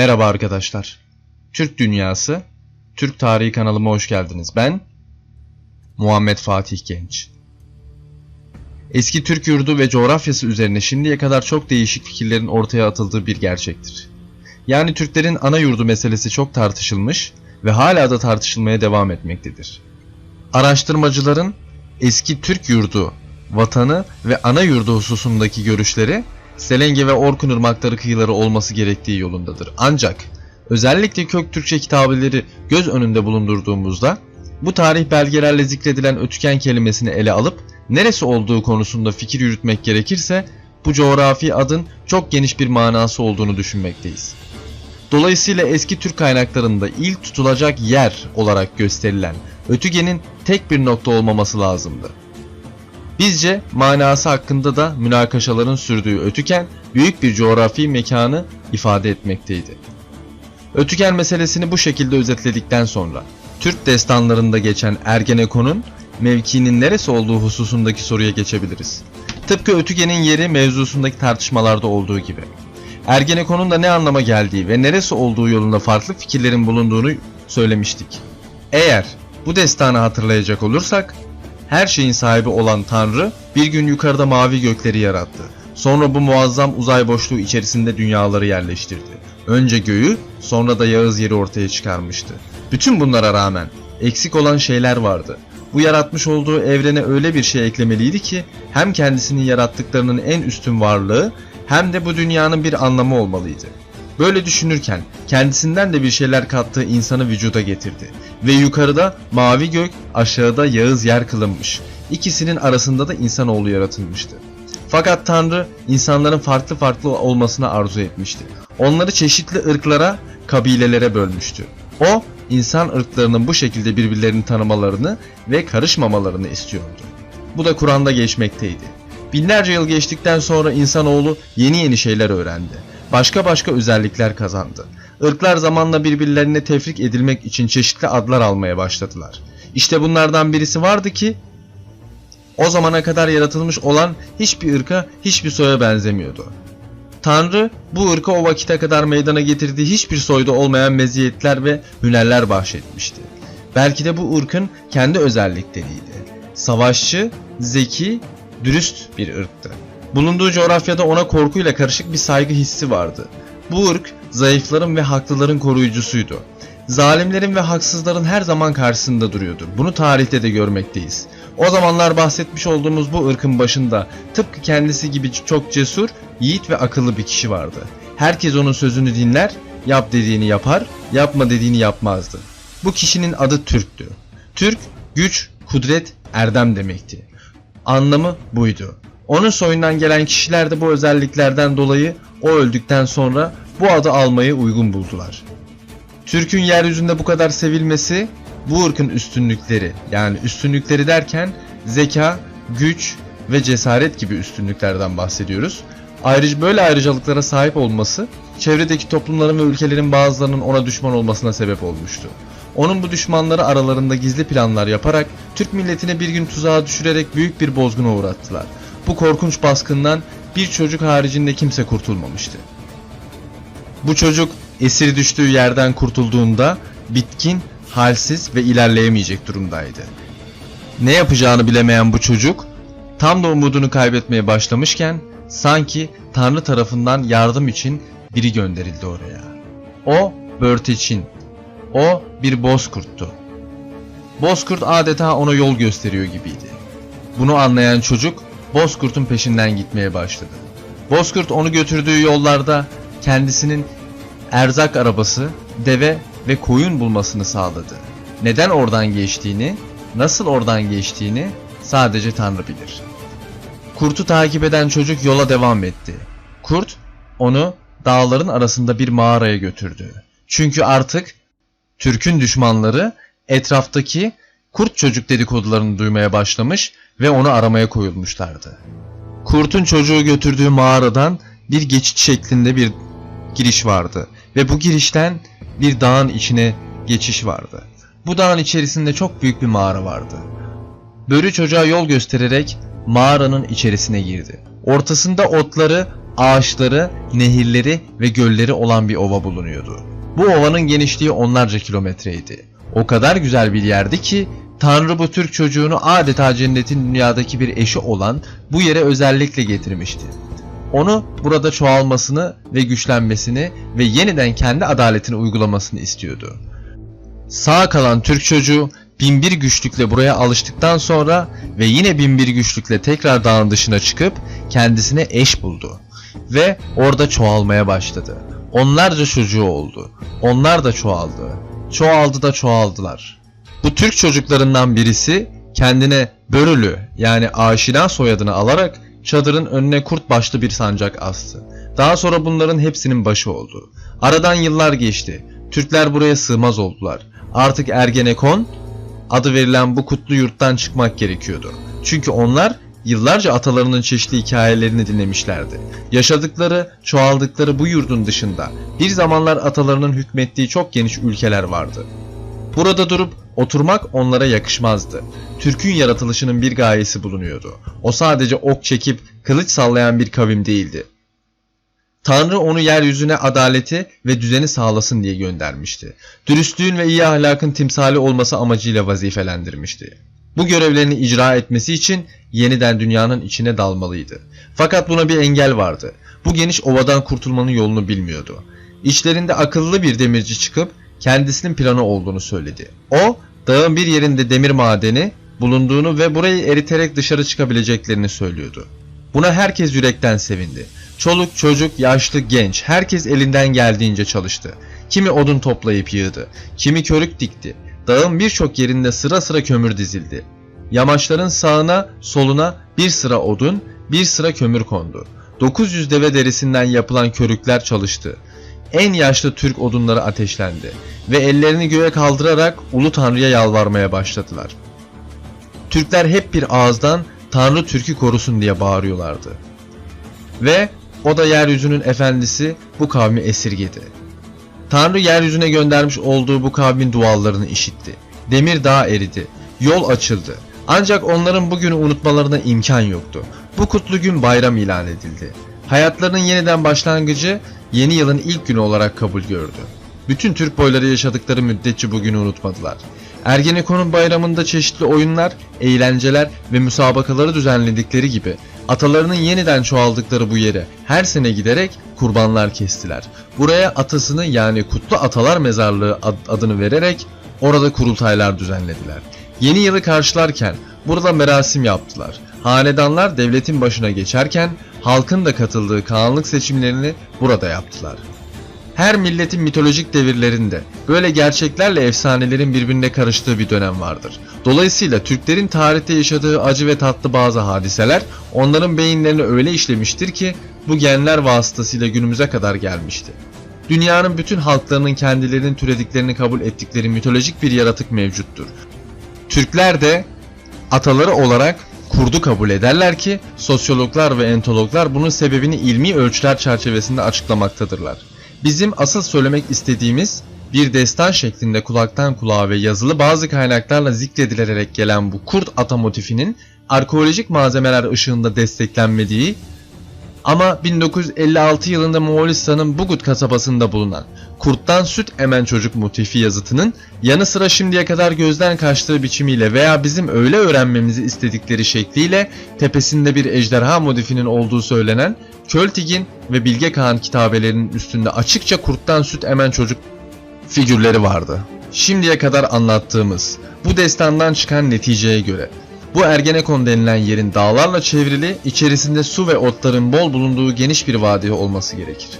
Merhaba arkadaşlar. Türk Dünyası, Türk Tarihi kanalıma hoş geldiniz. Ben Muhammed Fatih Genç. Eski Türk yurdu ve coğrafyası üzerine şimdiye kadar çok değişik fikirlerin ortaya atıldığı bir gerçektir. Yani Türklerin ana yurdu meselesi çok tartışılmış ve hala da tartışılmaya devam etmektedir. Araştırmacıların eski Türk yurdu, vatanı ve ana yurdu hususundaki görüşleri Selenge ve Orkun ırmakları kıyıları olması gerektiği yolundadır. Ancak özellikle kök Türkçe kitabeleri göz önünde bulundurduğumuzda bu tarih belgelerle zikredilen ötüken kelimesini ele alıp neresi olduğu konusunda fikir yürütmek gerekirse bu coğrafi adın çok geniş bir manası olduğunu düşünmekteyiz. Dolayısıyla eski Türk kaynaklarında ilk tutulacak yer olarak gösterilen Ötüge'nin tek bir nokta olmaması lazımdı. Bizce manası hakkında da münakaşaların sürdüğü Ötüken büyük bir coğrafi mekanı ifade etmekteydi. Ötüken meselesini bu şekilde özetledikten sonra Türk destanlarında geçen Ergenekon'un mevkinin neresi olduğu hususundaki soruya geçebiliriz. Tıpkı Ötügen'in yeri mevzusundaki tartışmalarda olduğu gibi. Ergenekon'un da ne anlama geldiği ve neresi olduğu yolunda farklı fikirlerin bulunduğunu söylemiştik. Eğer bu destanı hatırlayacak olursak her şeyin sahibi olan Tanrı bir gün yukarıda mavi gökleri yarattı. Sonra bu muazzam uzay boşluğu içerisinde dünyaları yerleştirdi. Önce göğü, sonra da Yağız yeri ortaya çıkarmıştı. Bütün bunlara rağmen eksik olan şeyler vardı. Bu yaratmış olduğu evrene öyle bir şey eklemeliydi ki hem kendisinin yarattıklarının en üstün varlığı hem de bu dünyanın bir anlamı olmalıydı. Böyle düşünürken kendisinden de bir şeyler kattığı insanı vücuda getirdi. Ve yukarıda mavi gök, aşağıda Yağız yer kılınmış. İkisinin arasında da insanoğlu yaratılmıştı. Fakat Tanrı insanların farklı farklı olmasını arzu etmişti. Onları çeşitli ırklara, kabilelere bölmüştü. O, insan ırklarının bu şekilde birbirlerini tanımalarını ve karışmamalarını istiyordu. Bu da Kur'an'da geçmekteydi. Binlerce yıl geçtikten sonra insanoğlu yeni yeni şeyler öğrendi. Başka başka özellikler kazandı. Irklar zamanla birbirlerine tefrik edilmek için çeşitli adlar almaya başladılar. İşte bunlardan birisi vardı ki o zamana kadar yaratılmış olan hiçbir ırka, hiçbir soya benzemiyordu. Tanrı bu ırka o vakite kadar meydana getirdiği hiçbir soyda olmayan meziyetler ve hünerler bahşetmişti. Belki de bu ırkın kendi özellikleriydi. Savaşçı, zeki, dürüst bir ırktı. Bulunduğu coğrafyada ona korkuyla karışık bir saygı hissi vardı. Bu ırk zayıfların ve haklıların koruyucusuydu. Zalimlerin ve haksızların her zaman karşısında duruyordu. Bunu tarihte de görmekteyiz. O zamanlar bahsetmiş olduğumuz bu ırkın başında tıpkı kendisi gibi çok cesur, yiğit ve akıllı bir kişi vardı. Herkes onun sözünü dinler, yap dediğini yapar, yapma dediğini yapmazdı. Bu kişinin adı Türk'tü. Türk, güç, kudret, erdem demekti. Anlamı buydu. Onun soyundan gelen kişiler de bu özelliklerden dolayı o öldükten sonra bu adı almayı uygun buldular. Türk'ün yeryüzünde bu kadar sevilmesi bu ırkın üstünlükleri yani üstünlükleri derken zeka, güç ve cesaret gibi üstünlüklerden bahsediyoruz. Ayrıca böyle ayrıcalıklara sahip olması çevredeki toplumların ve ülkelerin bazılarının ona düşman olmasına sebep olmuştu. Onun bu düşmanları aralarında gizli planlar yaparak Türk milletine bir gün tuzağa düşürerek büyük bir bozguna uğrattılar. Bu korkunç baskından bir çocuk haricinde kimse kurtulmamıştı. Bu çocuk esir düştüğü yerden kurtulduğunda bitkin, halsiz ve ilerleyemeyecek durumdaydı. Ne yapacağını bilemeyen bu çocuk tam da umudunu kaybetmeye başlamışken sanki Tanrı tarafından yardım için biri gönderildi oraya. O Börteçin. O bir bozkurttu. Bozkurt adeta ona yol gösteriyor gibiydi. Bunu anlayan çocuk Bozkurt'un peşinden gitmeye başladı. Bozkurt onu götürdüğü yollarda kendisinin erzak arabası, deve ve koyun bulmasını sağladı. Neden oradan geçtiğini, nasıl oradan geçtiğini sadece Tanrı bilir. Kurt'u takip eden çocuk yola devam etti. Kurt onu dağların arasında bir mağaraya götürdü. Çünkü artık Türk'ün düşmanları etraftaki kurt çocuk dedikodularını duymaya başlamış ve onu aramaya koyulmuşlardı. Kurt'un çocuğu götürdüğü mağaradan bir geçit şeklinde bir giriş vardı ve bu girişten bir dağın içine geçiş vardı. Bu dağın içerisinde çok büyük bir mağara vardı. Börü çocuğa yol göstererek mağaranın içerisine girdi. Ortasında otları ağaçları, nehirleri ve gölleri olan bir ova bulunuyordu. Bu ovanın genişliği onlarca kilometreydi. O kadar güzel bir yerdi ki Tanrı bu Türk çocuğunu adeta cennetin dünyadaki bir eşi olan bu yere özellikle getirmişti. Onu burada çoğalmasını ve güçlenmesini ve yeniden kendi adaletini uygulamasını istiyordu. Sağ kalan Türk çocuğu binbir güçlükle buraya alıştıktan sonra ve yine binbir güçlükle tekrar dağın dışına çıkıp kendisine eş buldu. Ve orada çoğalmaya başladı. Onlarca çocuğu oldu. Onlar da çoğaldı. Çoğaldı da çoğaldılar. Bu Türk çocuklarından birisi kendine Börülü yani aşina soyadını alarak çadırın önüne kurt başlı bir sancak astı. Daha sonra bunların hepsinin başı oldu. Aradan yıllar geçti. Türkler buraya sığmaz oldular. Artık Ergenekon adı verilen bu kutlu yurttan çıkmak gerekiyordu. Çünkü onlar yıllarca atalarının çeşitli hikayelerini dinlemişlerdi. Yaşadıkları, çoğaldıkları bu yurdun dışında bir zamanlar atalarının hükmettiği çok geniş ülkeler vardı. Burada durup oturmak onlara yakışmazdı. Türk'ün yaratılışının bir gayesi bulunuyordu. O sadece ok çekip kılıç sallayan bir kavim değildi. Tanrı onu yeryüzüne adaleti ve düzeni sağlasın diye göndermişti. Dürüstlüğün ve iyi ahlakın timsali olması amacıyla vazifelendirmişti. Bu görevlerini icra etmesi için yeniden dünyanın içine dalmalıydı. Fakat buna bir engel vardı. Bu geniş ovadan kurtulmanın yolunu bilmiyordu. İçlerinde akıllı bir demirci çıkıp kendisinin planı olduğunu söyledi. O, dağın bir yerinde demir madeni bulunduğunu ve burayı eriterek dışarı çıkabileceklerini söylüyordu. Buna herkes yürekten sevindi. Çoluk, çocuk, yaşlı, genç herkes elinden geldiğince çalıştı. Kimi odun toplayıp yığdı, kimi körük dikti. Dağın birçok yerinde sıra sıra kömür dizildi. Yamaçların sağına, soluna bir sıra odun, bir sıra kömür kondu. 900 deve derisinden yapılan körükler çalıştı. En yaşlı Türk odunları ateşlendi ve ellerini göğe kaldırarak Ulu Tanrı'ya yalvarmaya başladılar. Türkler hep bir ağızdan Tanrı Türk'ü korusun diye bağırıyorlardı. Ve o da yeryüzünün efendisi bu kavmi esirgedi. Tanrı yeryüzüne göndermiş olduğu bu kavmin dualarını işitti. Demir dağ eridi. Yol açıldı. Ancak onların bugünü unutmalarına imkan yoktu. Bu kutlu gün bayram ilan edildi. Hayatlarının yeniden başlangıcı yeni yılın ilk günü olarak kabul gördü. Bütün Türk boyları yaşadıkları müddetçe bugünü unutmadılar. Ergenekon'un bayramında çeşitli oyunlar, eğlenceler ve müsabakaları düzenledikleri gibi atalarının yeniden çoğaldıkları bu yere her sene giderek kurbanlar kestiler. Buraya atasını yani Kutlu Atalar Mezarlığı adını vererek orada kurultaylar düzenlediler. Yeni yılı karşılarken burada merasim yaptılar. Hanedanlar devletin başına geçerken halkın da katıldığı kanlık seçimlerini burada yaptılar. Her milletin mitolojik devirlerinde böyle gerçeklerle efsanelerin birbirine karıştığı bir dönem vardır. Dolayısıyla Türklerin tarihte yaşadığı acı ve tatlı bazı hadiseler onların beyinlerini öyle işlemiştir ki bu genler vasıtasıyla günümüze kadar gelmişti. Dünyanın bütün halklarının kendilerinin türediklerini kabul ettikleri mitolojik bir yaratık mevcuttur. Türkler de ataları olarak kurdu kabul ederler ki sosyologlar ve entologlar bunun sebebini ilmi ölçüler çerçevesinde açıklamaktadırlar. Bizim asıl söylemek istediğimiz bir destan şeklinde kulaktan kulağa ve yazılı bazı kaynaklarla zikredilerek gelen bu kurt ata motifinin arkeolojik malzemeler ışığında desteklenmediği ama 1956 yılında Moğolistan'ın Bugut kasabasında bulunan kurttan süt emen çocuk motifi yazıtının yanı sıra şimdiye kadar gözden kaçtığı biçimiyle veya bizim öyle öğrenmemizi istedikleri şekliyle tepesinde bir ejderha motifinin olduğu söylenen Költigin ve Bilge Kağan kitabelerinin üstünde açıkça kurttan süt emen çocuk figürleri vardı. Şimdiye kadar anlattığımız bu destandan çıkan neticeye göre bu Ergenekon denilen yerin dağlarla çevrili, içerisinde su ve otların bol bulunduğu geniş bir vadi olması gerekir.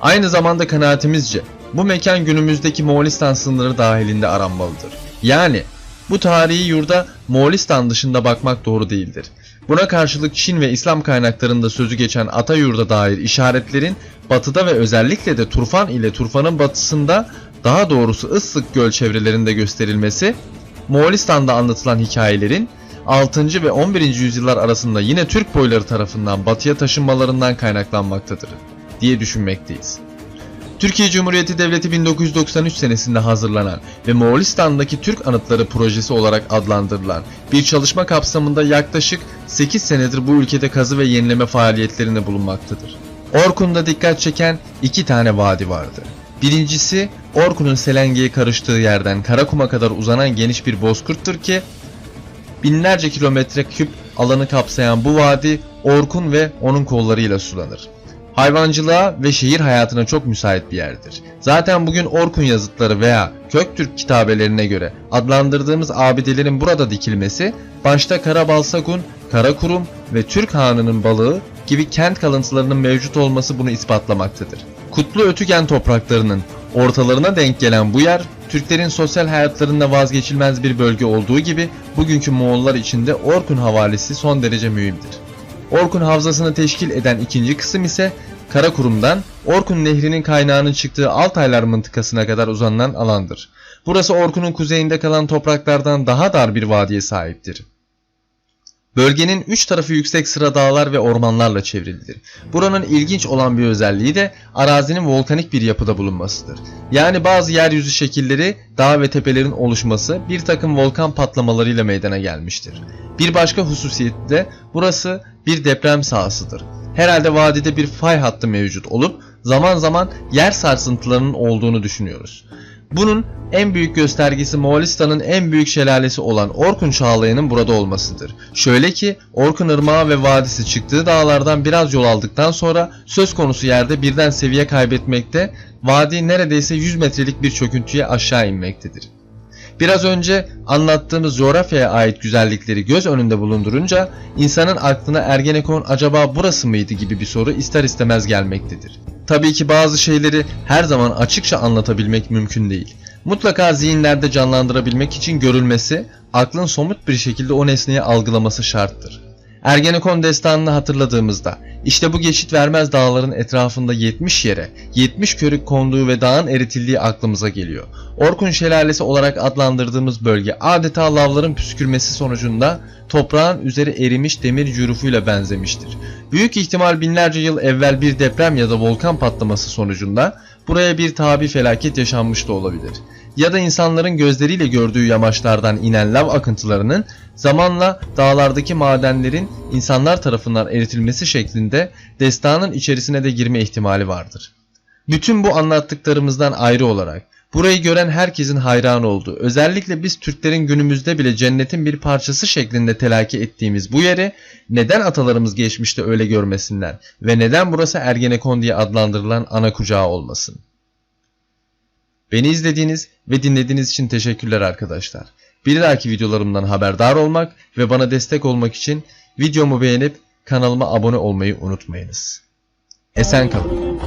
Aynı zamanda kanaatimizce bu mekan günümüzdeki Moğolistan sınırları dahilinde aranmalıdır. Yani bu tarihi yurda Moğolistan dışında bakmak doğru değildir. Buna karşılık Çin ve İslam kaynaklarında sözü geçen ata yurda dair işaretlerin batıda ve özellikle de Turfan ile Turfan'ın batısında daha doğrusu Issık göl çevrelerinde gösterilmesi, Moğolistan'da anlatılan hikayelerin 6. ve 11. yüzyıllar arasında yine Türk boyları tarafından batıya taşınmalarından kaynaklanmaktadır diye düşünmekteyiz. Türkiye Cumhuriyeti Devleti 1993 senesinde hazırlanan ve Moğolistan'daki Türk Anıtları Projesi olarak adlandırılan bir çalışma kapsamında yaklaşık 8 senedir bu ülkede kazı ve yenileme faaliyetlerinde bulunmaktadır. Orkun'da dikkat çeken iki tane vadi vardı. Birincisi Orkun'un Selenge'ye karıştığı yerden Karakum'a kadar uzanan geniş bir bozkırttır ki binlerce kilometre küp alanı kapsayan bu vadi Orkun ve onun kollarıyla sulanır. Hayvancılığa ve şehir hayatına çok müsait bir yerdir. Zaten bugün Orkun yazıtları veya Köktürk kitabelerine göre adlandırdığımız abidelerin burada dikilmesi, başta Karabalsagun, Karakurum ve Türk Hanı'nın balığı gibi kent kalıntılarının mevcut olması bunu ispatlamaktadır. Kutlu Ötügen topraklarının ortalarına denk gelen bu yer, Türklerin sosyal hayatlarında vazgeçilmez bir bölge olduğu gibi bugünkü Moğollar için de Orkun havalesi son derece mühimdir. Orkun havzasını teşkil eden ikinci kısım ise Karakurum'dan Orkun Nehri'nin kaynağının çıktığı Altaylar mıntıkasına kadar uzanan alandır. Burası Orkun'un kuzeyinde kalan topraklardan daha dar bir vadiye sahiptir. Bölgenin üç tarafı yüksek sıra dağlar ve ormanlarla çevrilidir. Buranın ilginç olan bir özelliği de arazinin volkanik bir yapıda bulunmasıdır. Yani bazı yeryüzü şekilleri dağ ve tepelerin oluşması bir takım volkan patlamalarıyla meydana gelmiştir. Bir başka hususiyeti de burası bir deprem sahasıdır. Herhalde vadide bir fay hattı mevcut olup zaman zaman yer sarsıntılarının olduğunu düşünüyoruz. Bunun en büyük göstergesi Moğolistan'ın en büyük şelalesi olan Orkun Çağlayan'ın burada olmasıdır. Şöyle ki Orkun Irmağı ve vadisi çıktığı dağlardan biraz yol aldıktan sonra söz konusu yerde birden seviye kaybetmekte, vadi neredeyse 100 metrelik bir çöküntüye aşağı inmektedir. Biraz önce anlattığımız coğrafyaya ait güzellikleri göz önünde bulundurunca insanın aklına Ergenekon acaba burası mıydı gibi bir soru ister istemez gelmektedir. Tabii ki bazı şeyleri her zaman açıkça anlatabilmek mümkün değil. Mutlaka zihinlerde canlandırabilmek için görülmesi, aklın somut bir şekilde o nesneyi algılaması şarttır. Ergenekon destanını hatırladığımızda işte bu geçit vermez dağların etrafında 70 yere 70 körük konduğu ve dağın eritildiği aklımıza geliyor. Orkun Şelalesi olarak adlandırdığımız bölge adeta lavların püskürmesi sonucunda toprağın üzeri erimiş demir cürufuyla benzemiştir. Büyük ihtimal binlerce yıl evvel bir deprem ya da volkan patlaması sonucunda buraya bir tabi felaket yaşanmış da olabilir ya da insanların gözleriyle gördüğü yamaçlardan inen lav akıntılarının zamanla dağlardaki madenlerin insanlar tarafından eritilmesi şeklinde destanın içerisine de girme ihtimali vardır. Bütün bu anlattıklarımızdan ayrı olarak burayı gören herkesin hayran olduğu, özellikle biz Türklerin günümüzde bile cennetin bir parçası şeklinde telakki ettiğimiz bu yeri neden atalarımız geçmişte öyle görmesinler ve neden burası Ergenekon diye adlandırılan ana kucağı olmasın? Beni izlediğiniz ve dinlediğiniz için teşekkürler arkadaşlar. Bir dahaki videolarımdan haberdar olmak ve bana destek olmak için videomu beğenip kanalıma abone olmayı unutmayınız. Esen kalın.